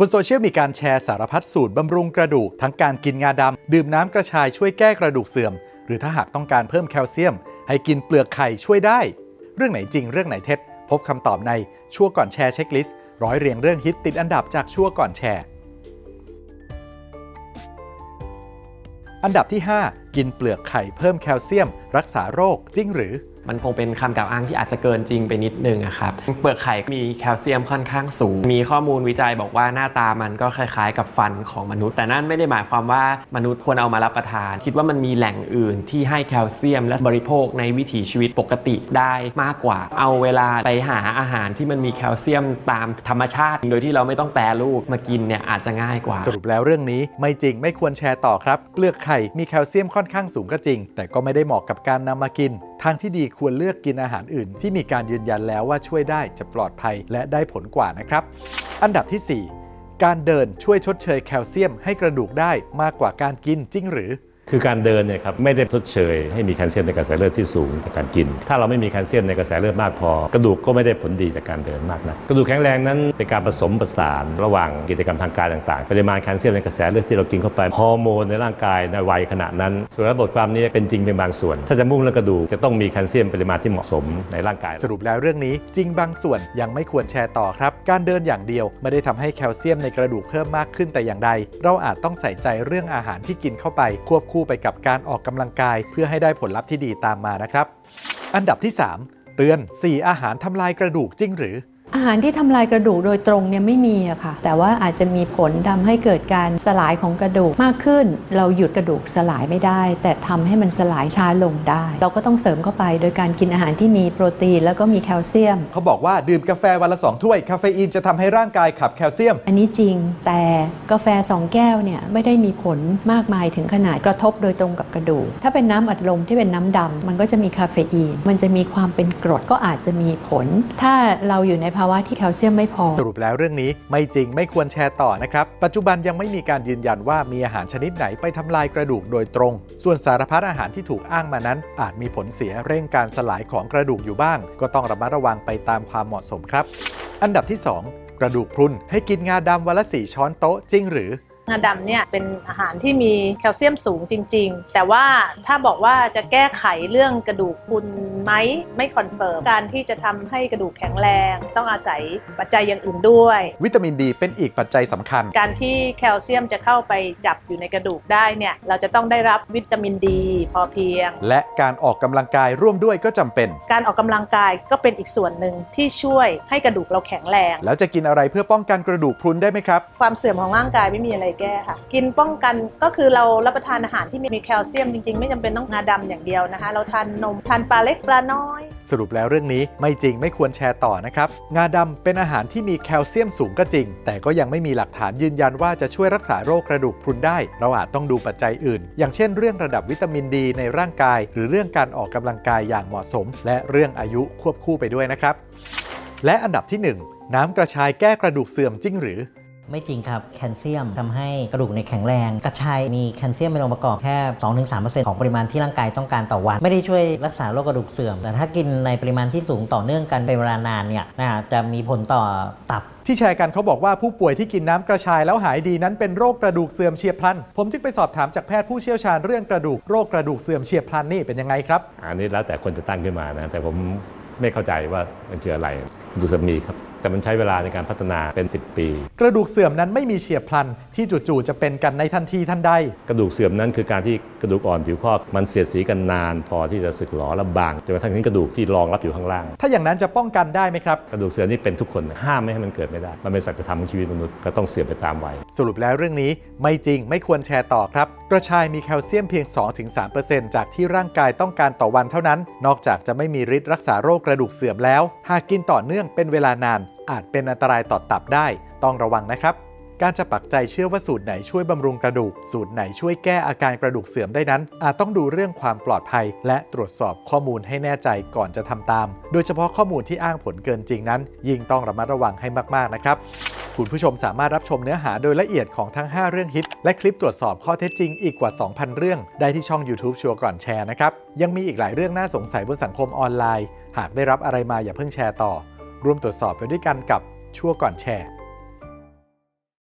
บนโซเชียลมีการแชร์สารพัดสูตรบำรุงกระดูก ทั้งการกินงาดำ ดื่มน้ำกระชายช่วยแก้กระดูกเสื่อม หรือถ้าหากต้องการเพิ่มแคลเซียม ให้กินเปลือกไข่ช่วยได้ เรื่องไหนจริงเรื่องไหนเท็จ พบคำตอบในชั่วก่อนแชร์เช็คลิสต์ร้อยเรียงเรื่องฮิตติดอันดับจากชั่วก่อนแชร์ อันดับที่ 5 กินเปลือกไข่เพิ่มแคลเซียม รักษาโรคจริงหรือ มันคงเป็นคำกล่าวอ้างที่อาจจะเกินจริงไปนิดนึงครับเปลือกไข่มีแคลเซียมค่อนข้างสูง มีข้อมูลวิจัยบอกว่าหน้าตามันก็คล้ายๆ กับฟันของมนุษย์ แต่นั่นไม่ได้หมายความว่ามนุษย์ควรเอามารับประทาน คิดว่ามันมีแหล่งอื่นที่ให้แคลเซียม และบริโภคในวิถีชีวิตปกติได้มากกว่า เอาเวลาไปหาอาหารที่มันมีแคลเซียมตามธรรมชาติ โดยที่เราไม่ต้องแปรรูปมากินเนี่ยอาจจะง่ายกว่า สรุปแล้วเรื่องนี้ไม่จริงไม่ควรแชร์ต่อครับเปลือกไข่มีแคลเซียมค่อนข้างสูงก็จริง แต่ก็ไม่ได้เหมาะกับการนำมากิน ทางที่ดีควรเลือกกินอาหารอื่น ที่มีการยืนยันแล้วว่าช่วยได้จะปลอดภัยและได้ผลกว่านะครับ อันดับทีสี่4 การเดินช่วยชดเชยแคลเซียมให้กระดูกได้มากกว่าการกินจริงหรือ คือการเดินเนี่ยครับไม่ได้ทดเชยให้มีแคลเซียมในกระแสเลือดที่สูงจากการกิน ถ้าเราไม่มีแคลเซียมในกระแสเลือดมากพอ กระดูกก็ไม่ได้ผลดีจากการเดินมากนะกระดูกแข็งแรงนั้นเป็นการผสมผสานระหว่างกิจกรรมทางกายต่างๆปริมาณแคลเซียมในกระแสเลือดที่เรากินเข้าไปฮอร์โมนในร่างกายในวัยขณะนั้นส่วนบทความนี้เป็นจริงเป็นบางส่วน ถ้าจะมุ่งเรื่องกระดูกจะต้องมีแคลเซียมปริมาณที่เหมาะสมในร่างกาย สรุปแล้วเรื่องนี้จริงบางส่วนยังไม่ควรแชร์ต่อครับ การเดินอย่างเดียวไม่ได้ทำให้แคลเซียมในกระดูกเพิ่มมากขึ้นแต่อย่างใด เราอาจต้องใส่ใจเรื่องอาหารที่กินเข้าไปควบคู่ไปกับการออกกำลังกาย เพื่อให้ได้ผลลัพธ์ที่ดีตามมานะครับ อันดับที่ 3 เตือน 4 อาหารทำลายกระดูกจริงหรือ อาหารที่ทำลายกระดูกโดยตรงเนี่ยไม่มีอะค่ะ แต่ว่าอาจจะมีผลทำให้เกิดการสลายของกระดูกมากขึ้น เราหยุดกระดูกสลายไม่ได้ แต่ทำให้มันสลายช้าลงได้ เราก็ต้องเสริมเข้าไปโดยการกินอาหารที่มีโปรตีนแล้วก็มีแคลเซียม เขาบอกว่าดื่มกาแฟวันละ2ถ้วยคาเฟอีนจะทำให้ร่างกายขับแคลเซียม อันนี้จริงแต่กาแฟ 2 แก้วเนี่ยไม่ได้มีผลมากมายถึงขนาดกระทบโดยตรงกับกระดูก ถ้าเป็นน้ำอัดลมที่เป็นน้ำดำมันก็จะมีคาเฟอีน มันจะมีความเป็นกรดก็อาจจะมีผล ถ้าเราอยู่ในภาวะว่าที่แคลเซียมไม่พอ สรุปแล้วเรื่องนี้ไม่จริงไม่ควรแชร์ต่อนะครับ ปัจจุบันยังไม่มีการยืนยันว่ามีอาหารชนิดไหนไปทำลายกระดูกโดยตรง ส่วนสารพัดอาหารที่ถูกอ้างมานั้น อาจมีผลเสียเร่งการสลายของกระดูกอยู่บ้าง ก็ต้องระมัดระวังไปตามความเหมาะสมครับ อันดับที่ 2 กระดูกพรุนให้กินงาดำวันละสี่ช้อนโต๊ะจริงหรือ งาดำเนี่ยเป็นอาหารที่มีแคลเซียมสูงจริง ๆ แต่ว่าถ้าบอกว่าจะแก้ไขเรื่องกระดูกพรุนไหมไม่คอนเฟิร์มการที่จะทำให้กระดูกแข็งแรง ต้องอาศัยปัจจัยอย่างอื่นด้วย วิตามินดีเป็นอีกปัจจัยสำคัญ การที่แคลเซียมจะเข้าไปจับอยู่ในกระดูกได้เนี่ยเราจะต้องได้รับวิตามินดี พอเพียง และการออกกำลังกายร่วมด้วยก็จำเป็น การออกกำลังกายก็เป็นอีกส่วนหนึ่งที่ช่วยให้กระดูกเราแข็งแรง แล้วจะกินอะไรเพื่อป้องกันกระดูกพรุนได้ไหมครับ ความเสื่อมของร่างกายไม่มีอะไรแก้ค่ะ กินป้องกันก็คือเรารับประทานอาหารที่มีแคลเซียมจริงๆ ไม่จำเป็นต้องงาดำอย่างเดียวนะคะ เราทานนมทานปลาเล็กปลาน้อย สรุปแล้วเรื่องนี้ไม่จริงไม่ควรแชร์ต่อนะครับงาดำเป็นอาหารที่มีแคลเซียมสูงก็จริง แต่ก็ยังไม่มีหลักฐานยืนยันว่าจะช่วยรักษาโรคกระดูกพรุนได้ เราอาจต้องดูปัจจัยอื่น อย่างเช่น เรื่องระดับวิตามินดีในร่างกาย หรือเรื่องการออกกำลังกายอย่างเหมาะสม และเรื่องอายุควบคู่ไปด้วยนะครับและอันดับที่หนึ่งน้ำกระชายแก้กระดูกเสื่อมจริงหรือ ไม่จริงครับ แคลเซียมทำให้กระดูกในแข็งแรง กระชายมีแคลเซียมเป็นองค์ประกอบแค่ 2-3%ของปริมาณที่ร่างกายต้องการต่อวัน ไม่ได้ช่วยรักษาโรคกระดูกเสื่อม แต่ถ้ากินในปริมาณที่สูงต่อเนื่องกันเป็นเวลานานเนี่ยนะจะมีผลต่อตับที่แชร์กันเขาบอกว่าผู้ป่วยที่กินน้ำกระชายแล้วหายดีนั้นเป็นโรคกระดูกเสื่อมเฉียบพลัน ผมจึงไปสอบถามจากแพทย์ผู้เชี่ยวชาญเรื่องกระดูกโรคกระดูกเสื่อมเฉียบพลันนี่เป็นยังไงครับ อันนี้แล้วแต่คนจะตั้งขึ้นมานะแต่ผมไม่เข้าใจว่ามันคืออะไร ดูสมีครับ แต่มันใช้เวลาในการพัฒนาเป็น 10 ปี กระดูกเสื่อมนั้นไม่มีเฉียบพลันที่จู่ๆจะเป็นกันในทันทีทันใด กระดูกเสื่อมนั้นคือการที่กระดูกอ่อนผิวข้อมันเสียดสีกันนาน พอที่จะสึกหรอและบางจนกระทั่งถึงกระดูกที่รองรับอยู่ข้างล่าง ถ้าอย่างนั้นจะป้องกันได้ไหมครับ กระดูกเสื่อมนี่เป็นทุกคนนะห้ามไม่ให้มันเกิดไม่ได้ มันเป็นสัจธรรมของชีวิตมนุษย์ก็ต้องเสื่อมไปตามวัยสรุปแล้วเรื่องนี้ไม่จริงไม่ควรแชร์ต่อครับ กระชายมีแคลเซียมเพียง 2-3%จากที่ร่างกายต้องการต่อวันเท่านั้น นอกจากจะไม่มีฤทธิ์รักษาโรคกระดูกเสื่อมแล้ว หากกินต่อเนื่องเป็นเวลานาน อาจเป็นอันตรายต่อตับได้ ต้องระวังนะครับ การจะปักใจเชื่อว่าสูตรไหนช่วยบำรุงกระดูก สูตรไหนช่วยแก้อาการกระดูกเสื่อมได้นั้น อาจต้องดูเรื่องความปลอดภัย และตรวจสอบข้อมูลให้แน่ใจก่อนจะทำตาม โดยเฉพาะข้อมูลที่อ้างผลเกินจริงนั้น ยิ่งต้องระมัดระวังให้มากๆนะครับคุณผู้ชมสามารถรับชมเนื้อหาโดยละเอียดของทั้ง 5 เรื่องฮิต และคลิปตรวจสอบข้อเท็จจริงอีกกว่า 2,000 เรื่อง ได้ที่ช่อง YouTube ชัวร์ก่อนแชร์นะครับ ยังมีอีกหลายเรื่องน่าสงสัยบนสังคมออนไลน์ หากได้รับอะไรมาอย่าเพิ่งแชร์ต่อ ร่วมตรวจสอบไปด้วยกันกับชั่วก่อนแชร์